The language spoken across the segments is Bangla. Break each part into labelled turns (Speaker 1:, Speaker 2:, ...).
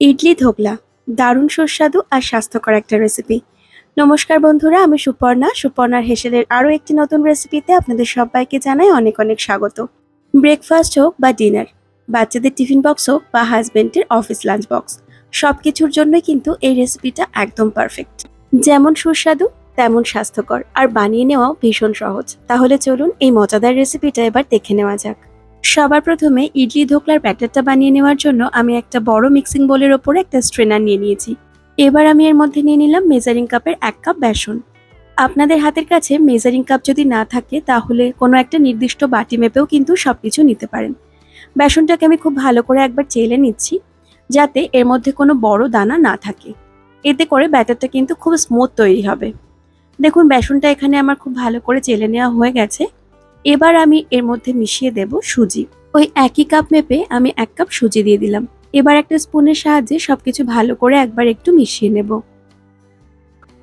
Speaker 1: ইডলি ধোকলা, দারুণ সুস্বাদু আর স্বাস্থ্যকর একটা রেসিপি নমস্কার বন্ধুরা, আমি সুপর্ণা। সুপর্ণার হেসেলের আরও একটি নতুন রেসিপিতে আপনাদের সবাইকে জানাই অনেক অনেক স্বাগত। ব্রেকফাস্ট হোক বা ডিনার বাচ্চাদের টিফিন বক্স হোক বা হাজবেন্ডের অফিস লাঞ্চ বক্স সব কিছুর জন্যই কিন্তু এই রেসিপিটা একদম পারফেক্ট যেমন সুস্বাদু, তেমন স্বাস্থ্যকর, আর বানিয়ে নেওয়াও ভীষণ সহজ। তাহলে চলুন এই মজাদার রেসিপিটা এবার দেখে নেওয়া যাক। সবার প্রথমে ইডলি ধোকলার ব্যাটারটা বানিয়ে নেওয়ার জন্য আমি একটা বড় মিক্সিং বোলের ওপরে একটা স্ট্রেনার নিয়ে নিয়েছি। এবার আমি এর মধ্যে নিয়ে নিলাম মেজারিং কাপের এক কাপ বেসন। আপনাদের হাতের কাছে মেজারিং কাপ যদি না থাকে, তাহলে কোনো একটা নির্দিষ্ট বাটি মেপেও কিন্তু সব কিছু নিতে পারেন। বেসনটাকে আমি খুব ভালো করে একবার চেলে নিচ্ছি, যাতে এর মধ্যে কোনো বড় দানা না থাকে। এতে করে ব্যাটারটা কিন্তু খুব স্মুথ তৈরি হবে। দেখুন, বেসনটা এখানে আমার খুব ভালো করে চেলে নেওয়া হয়ে গেছে। এবার আমি এর মধ্যে মিশিয়ে দেব সুজি। ওই একই কাপ মেপে আমি এক কাপ সুজি দিয়ে দিলাম। এবার একটা স্পুনের সাহায্যে সবকিছু ভালো করে একবার একটু মিশিয়ে নেব।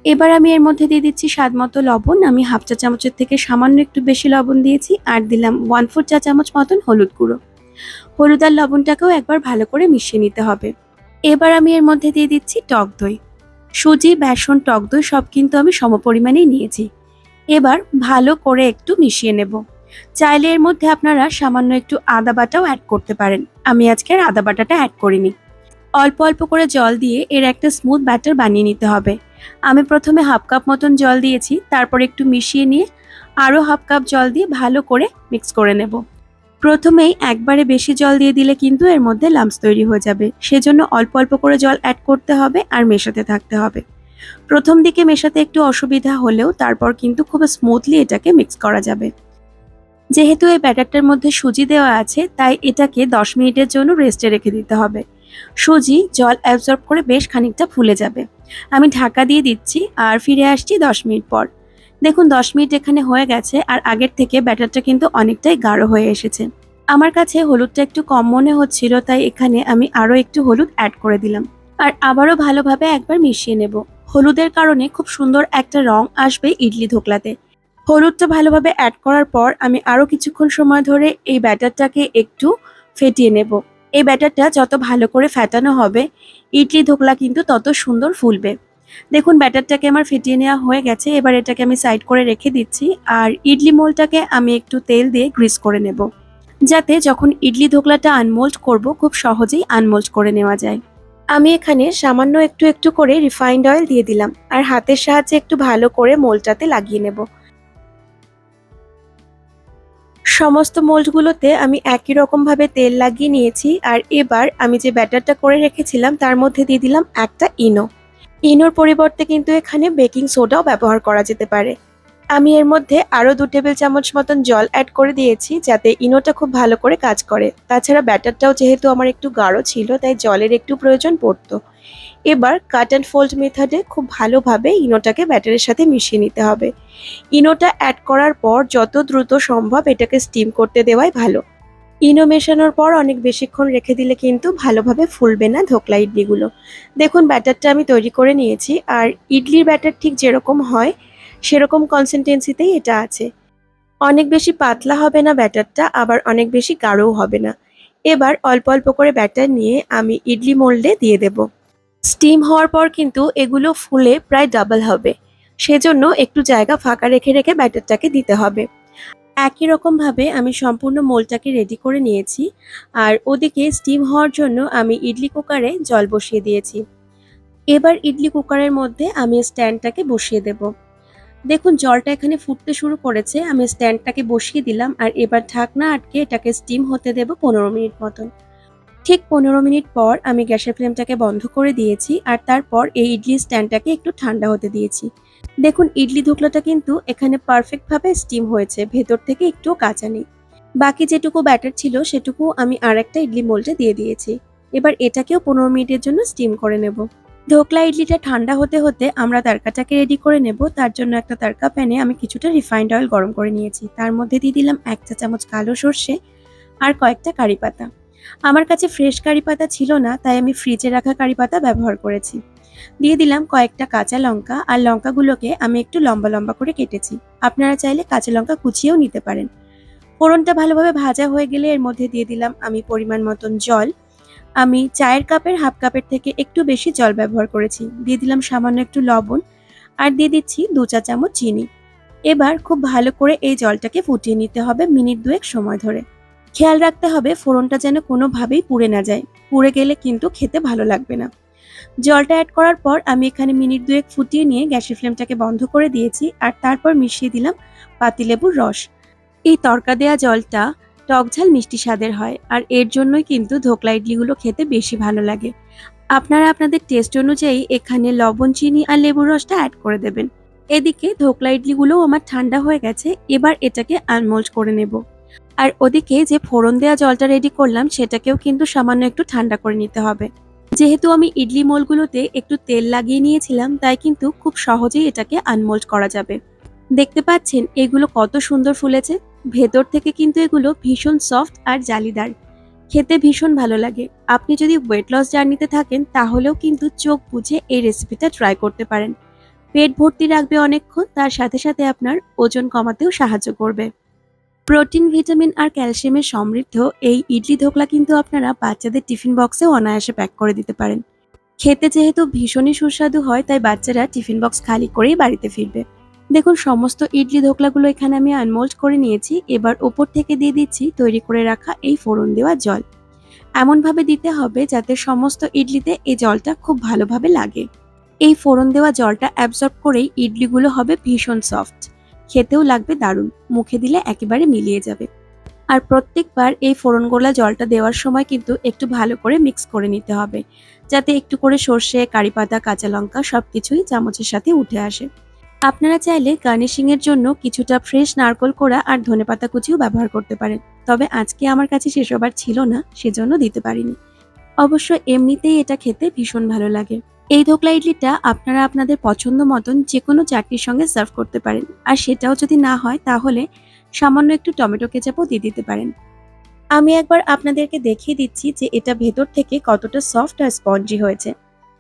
Speaker 1: এবার আমি এর মধ্যে দিয়ে দিচ্ছি স্বাদ মতো লবণ। আমি হাফ চা চামচের থেকে সামান্য একটু বেশি লবণ দিয়েছি আর দিলাম ওয়ান ফোর চা চামচ মতন হলুদ গুঁড়ো। হলুদ আর লবণটাকেও একবার ভালো করে মিশিয়ে নিতে হবে। এবার আমি এর মধ্যে দিয়ে দিচ্ছি টক দই। সুজি, বেসন, টক দই সব কিন্তু আমি সমপরিমাণেই নিয়েছি। এবার ভালো করে একটু মিশিয়ে নেব। চাইলে এর মধ্যে আপনারা সামান্য একটু আদা বাটাও অ্যাড করতে পারেন। আমি আজকে আর আদা বাটাটা অ্যাড করিনি। অল্প অল্প করে জল দিয়ে এর একটা স্মুথ ব্যাটার বানিয়ে নিতে হবে। আমি প্রথমে হাফ কাপ মতন জল দিয়েছি, তারপর একটু মিশিয়ে নিয়ে আরও হাফ কাপ জল দিয়ে ভালো করে মিক্স করে নেব। প্রথমেই একবারে বেশি জল দিয়ে দিলে কিন্তু এর মধ্যে লাম্পস তৈরি হয়ে যাবে। সেজন্য অল্প অল্প করে জল অ্যাড করতে হবে আর মেশাতে থাকতে হবে। প্রথম দিকে মেশাতে একটু অসুবিধা হলেও তারপর কিন্তু খুব স্মুথলি এটাকে মিক্স করা যাবে। যেহেতু এই ব্যাটারটার মধ্যে সুজি দেওয়া আছে, তাই এটাকে দশ মিনিটের জন্য রেস্টে রেখে দিতে হবে। সুজি, জল অ্যাবজর্ব করে বেশ খানিকটা ফুলে যাবে। আমি ঢাকা দিয়ে দিচ্ছি আর ফিরে আসছি দশ মিনিট পর। দেখুন, দশ মিনিট এখানে হয়ে গেছে আর আগের থেকে ব্যাটারটা কিন্তু অনেকটাই গাঢ় হয়ে এসেছে। আমার কাছে হলুদটা একটু কম মনে হচ্ছিল, তাই এখানে আমি আরও একটু হলুদ অ্যাড করে দিলাম। আর আবারও ভালোভাবে একবার মিশিয়ে নেব। হলুদের কারণে খুব সুন্দর একটা রং আসবে ইডলি ধোকলাতে। হলুদটা ভালোভাবে অ্যাড করার পর আমি আরও কিছুক্ষণ সময় ধরে এই ব্যাটারটাকে একটু ফেটিয়ে নেব। এই ব্যাটারটা যত ভালো করে ফেটানো হবে, ইডলি ধোকলা কিন্তু তত সুন্দর ফুলবে। দেখুন, ব্যাটারটাকে আমার ফেটিয়ে নেওয়া হয়ে গেছে। এবার এটাকে আমি সাইড করে রেখে দিচ্ছি আর ইডলি মোলটাকে আমি একটু তেল দিয়ে গ্রিস করে নেব। যাতে যখন ইডলি ধোকলাটা আনমোল্ড করব, খুব সহজেই আনমোল্ড করে নেওয়া যায়। আমি এখানে সামান্য একটু একটু করে রিফাইন্ড অয়েল দিয়ে দিলাম আর হাতের সাহায্যে একটু ভালো করে মোলটাতে লাগিয়ে নেব। সমস্ত মোল্ডগুলোতে আমি একই রকমভাবে তেল লাগিয়ে নিয়েছি আর এবার আমি যে ব্যাটারটা করে রেখেছিলাম তার মধ্যে দিয়ে দিলাম একটা ইনো। ইনোর পরিবর্তে কিন্তু এখানে বেকিং সোডাও ব্যবহার করা যেতে পারে। আমি এর মধ্যে আরও দু টেবিল চামচ মতন জল অ্যাড করে দিয়েছি যাতে ইনোটা খুব ভালো করে কাজ করে। তাছাড়া ব্যাটারটাও যেহেতু আমার একটু গাঢ় ছিল, তাই জলের একটু প্রয়োজন পড়তো। এবার কাট অ্যান্ড ফোল্ড মেথডে খুব ভালোভাবে ইনোটাকে ব্যাটারের সাথে মিশিয়ে নিতে হবে। ইনোটা অ্যাড করার পর যত দ্রুত সম্ভব এটাকে স্টিম করতে দেওয়াই ভালো। ইনো মেশানোর পর অনেক বেশিক্ষণ রেখে দিলে কিন্তু ভালোভাবে ফুলবে না ধোকলা ইডলিগুলো। দেখুন, ব্যাটারটা আমি তৈরি করে নিয়েছি, আর ইডলির ব্যাটার ঠিক যেরকম হয় সেরকম কনসিস্টেন্সিতেই এটা আছে। অনেক বেশি পাতলা হবে না ব্যাটারটা, আবার অনেক বেশি গাঢ়ও হবে না। এবার অল্প অল্প করে ব্যাটার নিয়ে আমি ইডলি মোল্ডে দিয়ে দেব। স্টিম হওয়ার পর কিন্তু এগুলো ফুলে প্রায় ডাবল হবে। সেজন্য একটু জায়গা ফাঁকা রেখে রেখে ব্যাটারটাকে দিতে হবে। একই রকমভাবে আমি সম্পূর্ণ মোলটাকে রেডি করে নিয়েছি। আর ওদিকে স্টিম হওয়ার জন্য আমি ইডলি কুকারে জল বসিয়ে দিয়েছি। এবার ইডলি কুকারের মধ্যে আমি স্ট্যান্ডটাকে বসিয়ে দেব। দেখুন, জলটা এখানে ফুটতে শুরু করেছে। আমি স্ট্যান্ডটাকে বসিয়ে দিলাম আর এবার ঢাকনা আটকে এটাকে স্টিম হতে দেব পনেরো মিনিট মতন। ঠিক পনেরো মিনিট পর আমি গ্যাসের ফ্লেমটাকে বন্ধ করে দিয়েছি আর তারপর এই ইডলি স্ট্যান্ডটাকে একটু ঠান্ডা হতে দিয়েছি। দেখুন, ইডলি ধোকলাটা কিন্তু এখানে পারফেক্টভাবে স্টিম হয়েছে, ভেতর থেকে একটুও কাঁচা নেই। বাকি যেটুকু ব্যাটার ছিল সেটুকু আমি আর একটা ইডলি মোল্ডে দিয়ে দিয়েছি। এবার এটাকেও পনেরো মিনিটের জন্য স্টিম করে নেব। ধোকলা ইডলিটা ঠান্ডা হতে হতে আমরা তারকাটাকে রেডি করে নেব। তার জন্য একটা তারকা প্যানে আমি কিছুটা রিফাইন্ড অয়েল গরম করে নিয়েছি। তার মধ্যে দিয়ে দিলাম এক চা চামচ কালো সর্ষে আর কয়েকটা কারি পাতা। আমার কাছে ফ্রেশ কারি পাতা ছিল না, তাই আমি ফ্রিজে রাখা কারি পাতা ব্যবহার করেছি। দিয়ে দিলাম কয়েকটা কাঁচা লঙ্কা আর লঙ্কাগুলোকে আমি একটু লম্বা লম্বা করে কেটেছি। আপনারা চাইলে কাঁচা লঙ্কা কুচিয়েও নিতে পারেন। ফোড়নটা ভালোভাবে ভাজা হয়ে গেলে এর মধ্যে দিয়ে দিলাম আমি পরিমাণ মতন জল আমি চায়ের কাপের হাফ কাপের থেকে একটু বেশি জল ব্যবহার করেছি। দিয়ে দিলাম সামান্য একটু লবণ আর দিয়ে দিচ্ছি দু চা চামচ চিনি। এবার খুব ভালো করে এই জলটাকে ফুটিয়ে নিতে হবে মিনিট দুয়েক সময় ধরে। খেয়াল রাখতে হবে ফোড়নটা যেন কোনোভাবেই পুড়ে না যায়। পুড়ে গেলে কিন্তু খেতে ভালো লাগবে না। জলটা অ্যাড করার পর আমি এখানে মিনিট দুয়েক ফুটিয়ে নিয়ে গ্যাসের ফ্লেমটাকে বন্ধ করে দিয়েছি আর তারপর মিশিয়ে দিলাম পাতিলেবুর রস। এই তরকা দেয়া জলটা টকঝাল মিষ্টি স্বাদের হয়, আর এর জন্যই কিন্তু ধোকলা ইডলিগুলো খেতে বেশি ভালো লাগে। আপনারা আপনাদের টেস্ট অনুযায়ী এখানে লবণ, চিনি আর লেবুর রসটা অ্যাড করে দেবেন। এদিকে ধোকলা ইডলিগুলোও আমার ঠান্ডা হয়ে গেছে, এবার এটাকে আনমোল্ড করে নেব। আর ওদিকে যে ফোড়ন দেওয়া জলটা রেডি করলাম, সেটাকেও কিন্তু সামান্য একটু ঠান্ডা করে নিতে হবে। যেহেতু আমি ইডলি মোলগুলোতে একটু তেল লাগিয়ে নিয়েছিলাম, তাই কিন্তু খুব সহজেই এটাকে আনমোল্ড করা যাবে। দেখতে পাচ্ছেন, এগুলো কত সুন্দর ফুলেছে। ভেতর থেকে কিন্তু এগুলো ভীষণ সফট আর জালিদার। খেতে ভীষণ ভালো লাগে। আপনি যদি ওয়েট লস জার্নিতে থাকেন, তাহলেও কিন্তু চোখ বুঝে এই রেসিপিটা ট্রাই করতে পারেন। পেট ভর্তি রাখবে অনেকক্ষণ, তার সাথে সাথে আপনার ওজন কমাতেও সাহায্য করবে। প্রোটিন, ভিটামিন আর ক্যালসিয়ামের সমৃদ্ধ এই ইডলি ধোকলা কিন্তু আপনারা বাচ্চাদের টিফিন বক্সেও অনায়াসে প্যাক করে দিতে পারেন। খেতে যেহেতু ভীষণই সুস্বাদু হয়, তাই বাচ্চারা টিফিন বক্স খালি করেই বাড়িতে ফিরবে। দেখুন, সমস্ত ইডলি ধোকলাগুলো এখানে আমি আনমোল্ড করে নিয়েছি। এবার ওপর থেকে দিয়ে দিচ্ছি তৈরি করে রাখা এই ফোড়ন দেওয়া জল। এমনভাবে দিতে হবে যাতে সমস্ত ইডলিতে এই জলটা খুব ভালোভাবে লাগে। এই ফোড়ন দেওয়া জলটা অ্যাবজর্ব করেই ইডলিগুলো হবে ভীষণ সফট খেতেও লাগবে দারুণ। মুখে দিলে একেবারে মিলিয়ে যাবে। আর প্রত্যেকবার এই ফোড়ন গোলা জলটা দেওয়ার সময় কিন্তু একটু ভালো করে মিক্স করে নিতে হবে। যাতে একটু করে সর্ষে কারি পাতা কাঁচা লঙ্কা সব কিছুই চামচের সাথে উঠে আসে। আপনারা চাইলে গার্নিশিং এর জন্য কিছুটা ফ্রেশ নারকোল কোড়া আর ধনেপাতা কুচিও ব্যবহার করতে পারেন। তবে আজকে আমার কাছে সেসব আর ছিল না, সেজন্য দিতে পারিনি। অবশ্য এমনিতেই এটা খেতে ভীষণ ভালো লাগে। এই ধোকলা ইডলিটা আপনারা আপনাদের পছন্দ মতন যে কোনো চাটনির সঙ্গে সার্ভ করতে পারেন। আর সেটাও যদি না হয়, তাহলে সামান্য একটু টমেটো কেচাপও দিয়ে দিতে পারেন। আমি একবার আপনাদেরকে দেখিয়ে দিচ্ছি যে এটা ভেতর থেকে কতটা সফট আর স্পঞ্জি হয়েছে।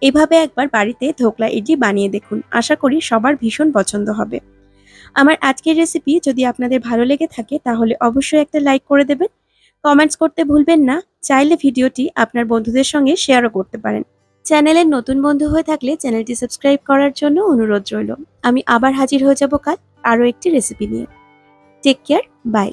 Speaker 1: এভাবে একবার বাড়িতে ধোকলা ইডলি বানিয়ে দেখুন। আশা করি সবার ভীষণ পছন্দ হবে। আমার আজকের রেসিপি যদি আপনাদের ভালো লেগে থাকে, তাহলে অবশ্যই একটা লাইক করে দেবেন। কমেন্টস করতে ভুলবেন না। চাইলে ভিডিওটি আপনার বন্ধুদের সঙ্গে শেয়ারও করতে পারেন। চ্যানেলের নতুন বন্ধু হয়ে থাকলে চ্যানেলটি সাবস্ক্রাইব করার জন্য অনুরোধ রইল। আমি আবার হাজির হয়ে যাব কাল আরও একটি রেসিপি নিয়ে। Take care bye